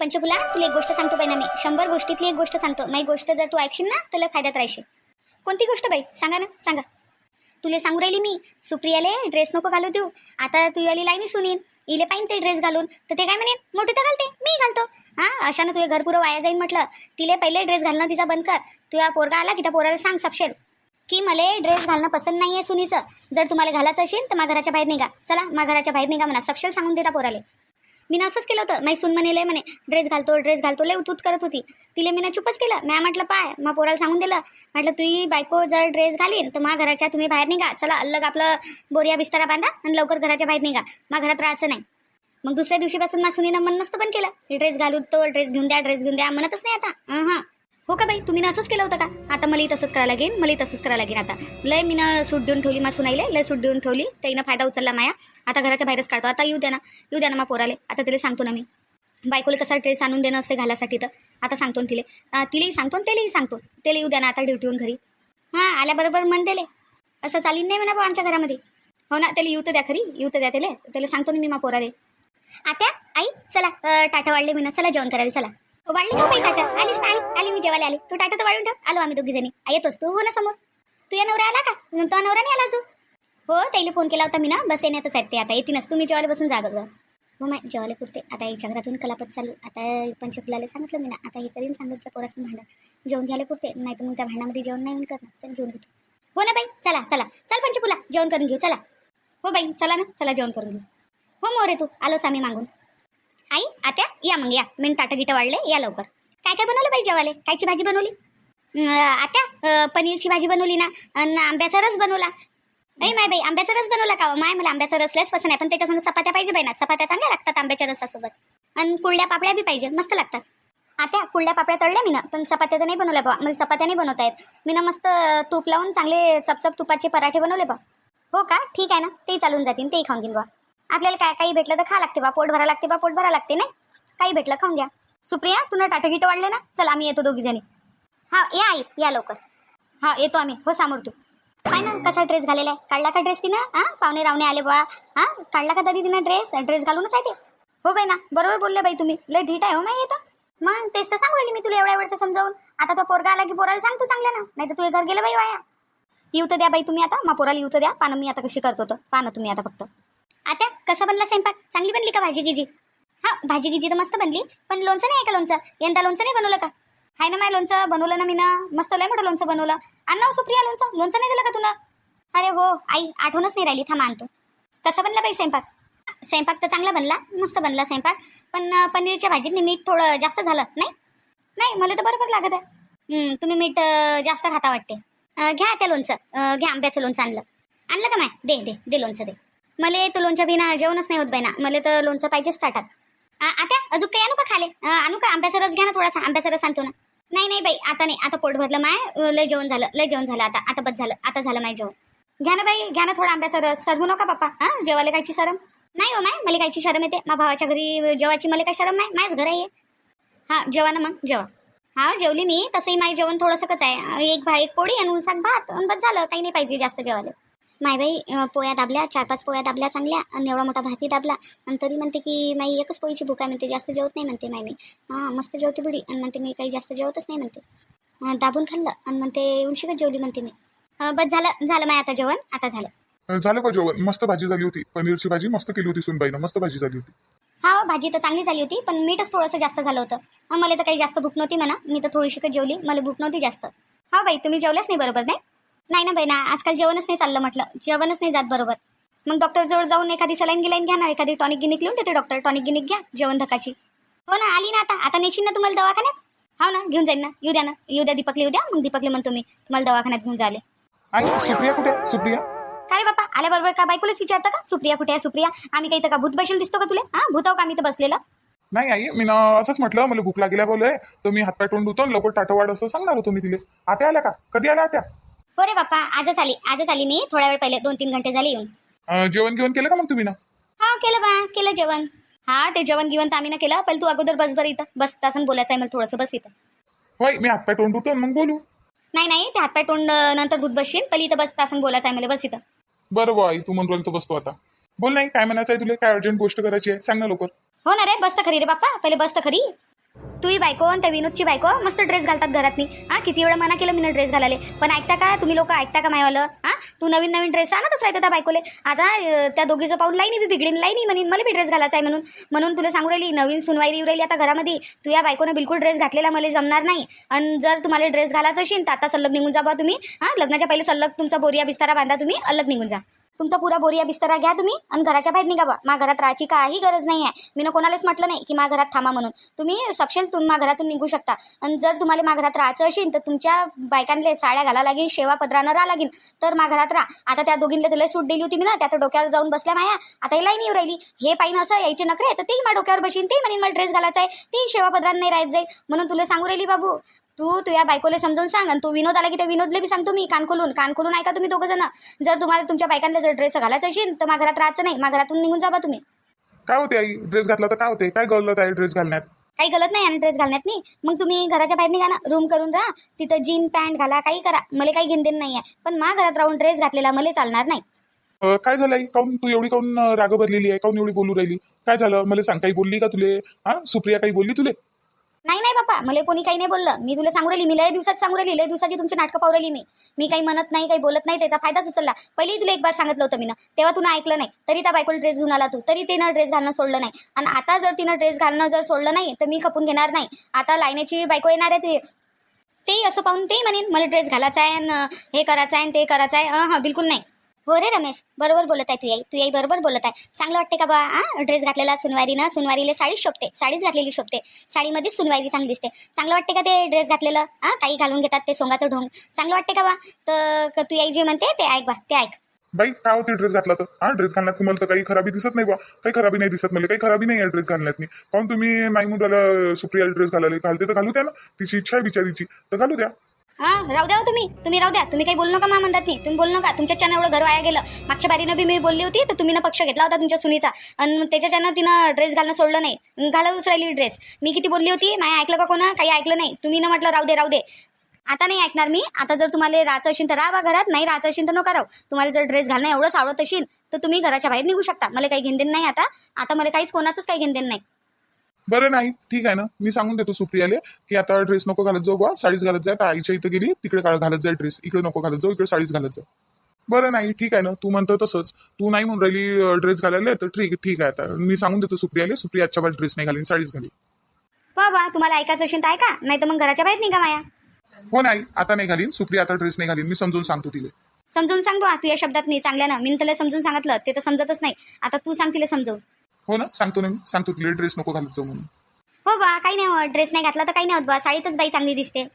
पंचफुला तुला एक गोष्ट सांगतो बाई ना मी. शंभर गोष्टीतली एक गोष्ट सांगतो. माझी गोष्ट जर तू ऐकशील ना तुला फायद्यात राहशील. कोणती गोष्ट बाई? सांगा ना सांगा. तुला सांगू राहिली मी सुप्रियाले ड्रेस नको घालू देऊ. आता तू लाईन लाईनी सुनील इले पाहिजे ते ड्रेस घालून. तर ते काय म्हणे मोठे तर घालते मी घालतो. हा अशानं तुझे घर पुरं वाया जाईल म्हटलं. तिले पहिले ड्रेस घालणं तिचा बंद कर. तुझ्या पोरगा आला की त्या पोराला सांग सपशेल. की मला ड्रेस घालणं पसंत नाही आहे सुनीचं. जर तुम्हाला घालायचं असेल तर मा घराच्या बाहेर निघा. चला मा घराच्या बाहेर निघा म्हणा. सपशेल सांगून देता पोराले. मी असंच केलं होतं. माझी सून म्हणेल म्हणे ड्रेस घालतो ड्रेस घालतो लय उतूत करत होती. तिला मी चुपच केलं. मॅ म्हटलं पाय मग पोराला सांगून दिलं. म्हटलं तुझी बायको जर ड्रेस घालीन तर मग घराच्या तुम्ही बाहेर निघा. चला अलग आपलं बोरिया बिस्तारा बांधा आणि लवकर घराच्या बाहेर निघा. मग घरात राहायचं नाही. मग दुसऱ्या दिवशीपासून मग सुनीनं मन नसतं पण केलं. ड्रेस घालू तो ड्रेस घेऊन द्या ड्रेस घेऊन द्या म्हणतच नाही आता. हां हो का बाई? तुम्ही ना असंच केलं होतं का? आता मलाही तसंच करायला लागेल मलाही तसंच करायला लागेल आता. लय मी ना सूट देऊन ठेवली मा सुनाईले लय सूट देऊन ठेवली. त्याईनं फायदा उचलला माया. आता घराच्या बाहेरच काढतो. आता येऊ द्या ना. येऊ द्या ना मा पोराले. आता तिला सांगतो ना मी. बायकोला कसा ड्रेस आणून देणं असते घालासाठी तर? आता सांगतो ना तिले. तिलाही सांगतो ना त्यालाही सांगतो. तेला येऊ द्या ना आता ड्युटीहून घरी. हां आल्याबरोबर म्हणतेले. असं चालीन नाही म्हणा बुवा आमच्या घरामध्ये. हो ना त्याला येऊ तर द्या खरी. येऊ तर द्या त्याला त्याला सांगतो ना मी मा पोराले. आत्या आई चला. टाटा वाढले म्हणा. चला जेवण करायला चला. वाढली का बाई आलीस ना आली मी जेवायला आली. तू टाटा तर वाढून ठेव. आलो आम्ही दोघी जणी. येतोस तू? हो ना समोर. तू या नवरा आला का? तो नवरा नाही आला अजून. हो त्याला फोन केला होता मी ना. बस येण्यातच आहेत ते आता. येतीनच तुम्ही जेवायला बसून जागा गं. हो माय जेवायला पुरते. आता याच्या घरातून कलापत चालू. आता पंचकुलाला सांगितलं मी ना. आता हे करीन सांगितलं पोराचं भांडण. जेवण घ्यायला पुरते. नाही तर मग त्या भांडामध्ये जेवण नाही करणार. चल जेवण घेतो. हो ना बाई? चला चला. चल पंचपुला जेवण करून घेऊ चला. हो बाई. चला ना. चला जेवण करून घेऊ हो मोरे तू. आलोच आम्ही मागून. आई आत्या या मग या. मी ताटं गिटं वाढले या लवकर. काय काय बनवलं बाई जेवाले कायची भाजी बनवली? आता आत्या पनीरची भाजी बनवली ना? आणि आंब्याचा रस बनवला. नाही माय बाई आंब्याचा रस बनवला का हो? माय मला आंब्याचा रस लयच पसंत आहे. पण त्याच्यासंग चपात्या पाहिजे बाई ना. चपात्या चांगल्या लागतात आंब्याच्या रसासोबत. आणि कुळल्या पापड्या बी पाहिजे. मस्त लागतात. आता कुळल्या पापड्या तळल्या मी ना पण चपात्या तर नाही बनवल्या बा मला चपात्या नाही बनवता येत. मी ना मस्त तूप लावून चांगले चपचप तुपाचे पराठे बनवले बा हो का? ठीक आहे ना. तेही चालून जातील. तेही खाऊन घेईन बा आपल्याला काय काही भेटलं तर खा लागते बा पोट भरा लागते बा पोट भरा लागते नाही? काही भेटलं खाऊन घ्या. सुप्रिया तुला टाटा गिटं वाढले ना? चल आम्ही येतो दोघी जणी. हा या आई या लवकर. हा येतो आम्ही. हो समोर तू. काय ना कसा ड्रेस घालेला आहे? काढला का ड्रेस तिनं? हा पाहुणे रावणे आले बा. हा काढला का तरी तिनं ड्रेस? ड्रेस घालूनच आहे ते. हो बाई ना बरोबर बोलले बाई तुम्ही. लय ढीट आहे हो नाही येतं मग तेच तर सांगू मी तुला एवढ्या वेळचं समजावून. आता तो पोरगा आला की पोराला सांग तू चांगल्या ना. नाही तर तुझे घर गेलं बाई वाया. येऊ तर द्या बाई तुम्ही आता. मग पोराला येऊ तर द्या. पानं मी आता कशी करतो तर. पानं तुम्ही आता फक्त. आता कसा बनला स्वयंपाक? चांगली बनली का भाजी गिजी हा भाजी गिजी तर मस्त बनली. पण लोणचं नाही आहे का लोणचं? यंदा लोणचं नाही बनवलं का? हाय ना माय लोणचं बनवलं ना मी ना? मस्त लय मोठं लोणचं बनवलं. आण हो सुप्रिया लोणचं. लोणचं नाही दिलं का तुला अरे हो आई आठवणच नाही राहिली. थांब आणतो. कसा बनला बाई स्वयंपाक? स्वयंपाक तर चांगला बनला. मस्त बनला स्वयंपाक. पण पनीरच्या भाजीत मीठ थोडं जास्त झालं नाही? नाही मला तर बरोबर लागत आहे. तुम्ही मीठ जास्त खाता वाटते. घ्या त्या लोणचं. घ्या आंब्याचं लोणचं आणलं. आणलं का माय? दे दे दे लोणचं दे. मला तर लोणच्या बिना जेवणच नाही होत बाई ना. मला तर लोणचं पाहिजेच ताटात. आता अजून काही आणू का खाले? आणू का? आंब्याचा रस घ्या ना थोडासा. आंब्याचा रस आणतो ना. नाही नाही बाई आता नाही. आता पोट भरलं माय लय जेवण झालं लय जेवण झालं आता. आता बस झालं आता झालं माय जेवण. घ्या ना बाई घ्या ना थोडा आंब्याचा रस. सरवू नका पप्पा. हां जेवायला कायची शरम? नाही हो माय मला कायची शरम येते. मा भावाच्या घरी जेवायची मला काय शरम नाही माझ्याच घर आहे. हां जेवा ना मग जेवा. हा जेवली मी. तसंही माझं जेवण थोडंसंच आहे. एक भा एक पोळी आणि उलसाक भात. आणि बस झालं. काही नाही पाहिजे जास्त जेवायला. माय बाई अं, पोळ्या दाबल्या चार पाच पोळ्या दाबल्या चांगल्या आणि एवढा मोठा भाती दाबला. आणि तरी म्हणते की माई एकच पोळीची भूक आहे म्हणते. जास्त जेवत नाही म्हणते माय मी हां मस्त जेवते बुडी आणि म्हणते मी काही जास्त जेवतच नाही म्हणते. दाबून खाल्लं आणि म्हणते उलशीकच जेवली म्हणते मी. बस झालं झालं माय आता जेवण आता झालं. झालं का जेवण? मस्त भाजी झाली होती. पनीरची भाजी मस्त केली होती सुनबाईनं. मस्त भाजी झाली होती. हा हो, भाजी तर चांगली झाली होती पण मीठच थोडंसं जास्त झालं होतं. मला तर काही जास्त भूक नव्हती म्हणा. मी तर थोडीशीकच जेवली मला भूक नव्हती जास्त. हा बाई तुम्ही जेवल्याच नाही बरोबर नाही? नाही ना बाई ना आजकाल जेवणच नाही चाललं म्हटलं. जेवणच नाही जात बरोबर. मग डॉक्टरजवळ जाऊन एखादी सलाईन गिलाईन घ्या ना एखादी टॉनिक गिनिक लिहून देते डॉक्टर टॉनिक गिनिक घ्या जेवण धकाची. हो ना आली ना आता. आता नेशील ना तुम्हाला दवाखान्यात? हो ना घेऊन जाईन ना. येऊ द्या ना. येऊ द्या दीपकला येऊ द्या. मग दीपकले म्हणतो मी तुम्हाला दवाखान्यात घेऊन जाले आणि सुप्रिया कुठे आहे? सुप्रिया? काय रे बापा आल्याबरोबर का बायकोलाच विचारता का? सुप्रिया कुठे आहे सुप्रिया? आम्ही काही का भूत बसेल दिसतो का तुला? हा भूताव का आम्ही तर बसलेलं? नाही आई मी ना असंच म्हटलं मला भूक लागल्या बोलय तर मी हातपाय तोंड आणि लवकर टाटवाड असं सांगणार होतो मी तिले. आत्या आल्या का? कधी आल्या आत्या? हो रे बाप्पा आजच आली आजच आली मी. थोड्या वेळ पहिले दोन तीन घंटे झाले येऊन. अं, जेवण घेऊन केलं का मग तुम्ही ना? हा केलं बा केलं जेवण. हा ते जेवण गिवण तर आम्ही ना केलं पहिले तू अगोदर बस बरं इथं. बस तासन बोलायचं आहे मला थोडंसं बस इथं. होय मी हातपाय तोंड धुतो मग बोलू. नाही नाही ते हातपाय तोंड अं, नंतर दूध बसशील पहिले इथं बस तासन बोलायचं आहे मला बस इथं. बरं बुवा आई तू म्हणून राहिली तर बसतो आता. बोल नाही काय म्हणायचं आहे तुला? काय अर्जंट गोष्ट करायची आहे? सांग ना लवकर. हो ना रे बस तर खरी रे बाप्पा. पहिले बस तर खरी. तूही बायको आणि त्या विनोदची बायको मस्त ड्रेस घालतात घरातनी. हा किती वेळा मना केलं मी ड्रेस घालाले पण ऐकता का? तुम्ही लोक ऐकता का मायवालं? हा? तू नवीन नवीन ड्रेस आणतच राहते त्या बायकोले. आता त्या दोघीचं पाहून लाईनी बी बिघडीन लाईनी म्हणून मला बी ड्रेस घालायचा आहे म्हणून. म्हणून तुला सांगू राहिली नवीन सुनवाई येऊ राहिली आता घरामध्ये. तू या बायकोनं बिलकुल ड्रेस घातलेला मला जमणार नाही. आणि जर तुम्हाला ड्रेस घालायचा असेल तर आता सल्लग निघून जा बा तुम्ही. हा लग्नाच्या पहिले सल्लग तुमचा बोरिया बिस्तारा बांधा तुम्ही अलग निघून जा. तुमचा पुरा बोरिया बिस्तारा घ्या तुम्ही आणि घराच्या बाहेर निघा बा. मा घरात राहायची काही गरज नाही आहे मी कोणालाच म्हटलं नाही की मा घरात थांबा म्हणून. तुम्ही सपशेल तुम्ही मा घरातून निघू शकता. आणि जर तुम्हाला मा घरात राहायचं असेल तर तुमच्या बायकांले साड्या घाला लागेल शेवा पदरानं राहा लागेल तर मा घरात राहा. आता त्या दोघींना त्याला सूट दिली होती मी ना. त्या तर डोक्यावर जाऊन बसल्या माया. आता हिलाही नाही राहिली. हे पाहिजे असं यायचे नखरे. तर तेही मा डोक्यावर बशीन. ते म्हणेन मला ड्रेस घालायचा आहे. तेही शेवा पदरानं नाही राहायचं जाईल. म्हणून तुला सांगू राहिली बाबू. तू तुझ्या बायकोला समजावून सांग आणि तू विनोद आला की त्या विनोदला बी सांगतो मी कान खोलून कान खोलून ऐका तुम्ही दोघं जण. जर तुम्हाला तुमच्या बायकांना जर ड्रेस घालायचा असेल तर माझ्या घरात राहायचं नाही. माझ्या घरातून निघून जावा तुम्ही. काय होते आई? ड्रेस घातला तर काय होते? काय गलत आहे ड्रेस घालण्यात? काही गलत नाही आणि ड्रेस घालण्यात नाही. मग तुम्ही घराच्या बाहेर निघा ना. रूम करून राहा. तिथं जीन पॅन्ट घाला काही करा. मला काही घेणदेण नाही आहे पण मा घरात राहून ड्रेस घातलेला मला चालणार नाही. अं, काय झालं आई? काऊन तू एवढी काऊन राग भरलेली आहे? काऊन एवढी बोलू राहिली? काय झालं? मला सांग काही बोलली का तुले? हा? सुप्रिया काही बोलली तुले? नाही नाही बापा मला कोणी काही नाही बोललं. मी तुला सांगू राहिली मी लय दिवसात सांगू राहिली लय दिवसाची तुमची नाटकं पाहू राहिली मी. मी काही म्हणत नाही काही बोलत नाही त्याचा फायदाच उचलला. पहिली तुला एक बार सांगितलं होतं मी ना तेव्हा तुला ऐकलं नाही. तरी त्या बायकोला ड्रेस घेऊन आला तू. तरी तिनं ड्रेस घालणं सोडलं नाही. आणि आता जर तिनं ड्रेस घालणं जर सोडलं नाही तर मी खपून घेणार नाही. आता लाईनेची बायको येणार आहे ते. तेही असं पाहून ते म्हणेन मला ड्रेस घालायचा आहे हे करायचं आहे ते करायचं आहे. हां हां बिलकुल नाही. हो रे रमेश बरोबर बोलत आहे तू आई तू आई बरोबर बोलत आहे. चांगलं वाटते का बा? हा? ड्रेस घातलेला सुनवारीनं सुनवारीला साडीच शोभते. साडीच घातलेली शोभते. साडीमध्ये सुनवारी चांगली दिसते. चांगलं वाटते का ते ड्रेस घातलेलं? हा? काही घालून घेतात ते सोंगाचं ढोंग. चांगलं वाटते का बा? तर तू आई जे म्हणते ते ऐक बा ते ऐक. बाई काय होती ड्रेस घातला तर? हा? ड्रेस घालण्यात तुम्हाला तर काही खराबी दिसत नाही बा. काही खराबी नाही दिसत मला काही खराबी नाही आहे ड्रेस घालण्यात मी. काहून तुम्ही नाही मुलाला सुप्रिया ड्रेस घालायला घालते तर घालू द्या ना तिची इच्छा आहे बिचारीची. तर घालू द्या. हा राहू द्या हो तुम्ही. तुम्ही राहू द्या. तुम्ही काही बोलू नका मा म्हणतात नाही. तुम्ही बोलू नका. तुमच्याच्यानं एवढं घर वाया गेलं. मागच्या बारीनं बी मी बोलली होती तर तुम्ही ना पक्ष घेतला होता तुमच्या सुनीचा. आणि त्याच्याच्यानं तिनं ड्रेस घालणं सोडलं नाही. घालूच राहिली ड्रेस. मी किती बोलली होती? माय ऐकलं का कोणा? काही ऐकलं नाही. तुम्ही ना म्हटलं राहू दे राहू दे. आता नाही ऐकणार मी. आता जर तुम्हाला राहायचं असेल तर राहा घरात. नाही राहायचं असेल तर नका राहू. तुम्हाला जर ड्रेस घालणं एवढंच आवडत असेल तर तुम्ही घराच्या बाहेर निघू शकता. मला काही घेणदेण नाही आता. आता मला काहीच कोणाचंच काही घेणदेण नाही. बरं नाही ठीक आहे ना. मी सांगून देतो सुप्रियाले की आता ड्रेस नको घालत जाऊ बा साडीच घालत जाय आता आईच्या इथं गेली तिकडे काळ घालत जाय ड्रेस इकडे नको घालत जाऊ इकडे साडीच घालत जा. बरं नाही ठीक आहे ना. तू म्हणतो तसंच. तू नाही म्हणून राहिली ड्रेस घालायला तर ठीक ठीक आहे आता. मी सांगून देतो सुप्रियाले सुप्रिया आजच्या ड्रेस नाही घालीन साडीच घालीन. बाबा तुम्हाला ऐकायचं असेल तर ऐका. नाही तर मग घराच्या बाहेर निघा माया. हो नाही आता नाही घालीन. सुप्रिया आता ड्रेस नाही घालीन. मी समजून सांगतो तिला. समजून सांग बा तू या शब्दात नाही चांगल्यानं मी तुला समजून सांगितलं ते तर समजतच नाही. आता तू सांग तिला समजून. हो ना? सांगतो ना मी. सांगतो तिला ड्रेस नको घालत जाऊ म्हणून. हो बा काही नाही हो. ड्रेस नाही घातला तर काही नाही होत बा. साडीतच बाई चांगली दिसते.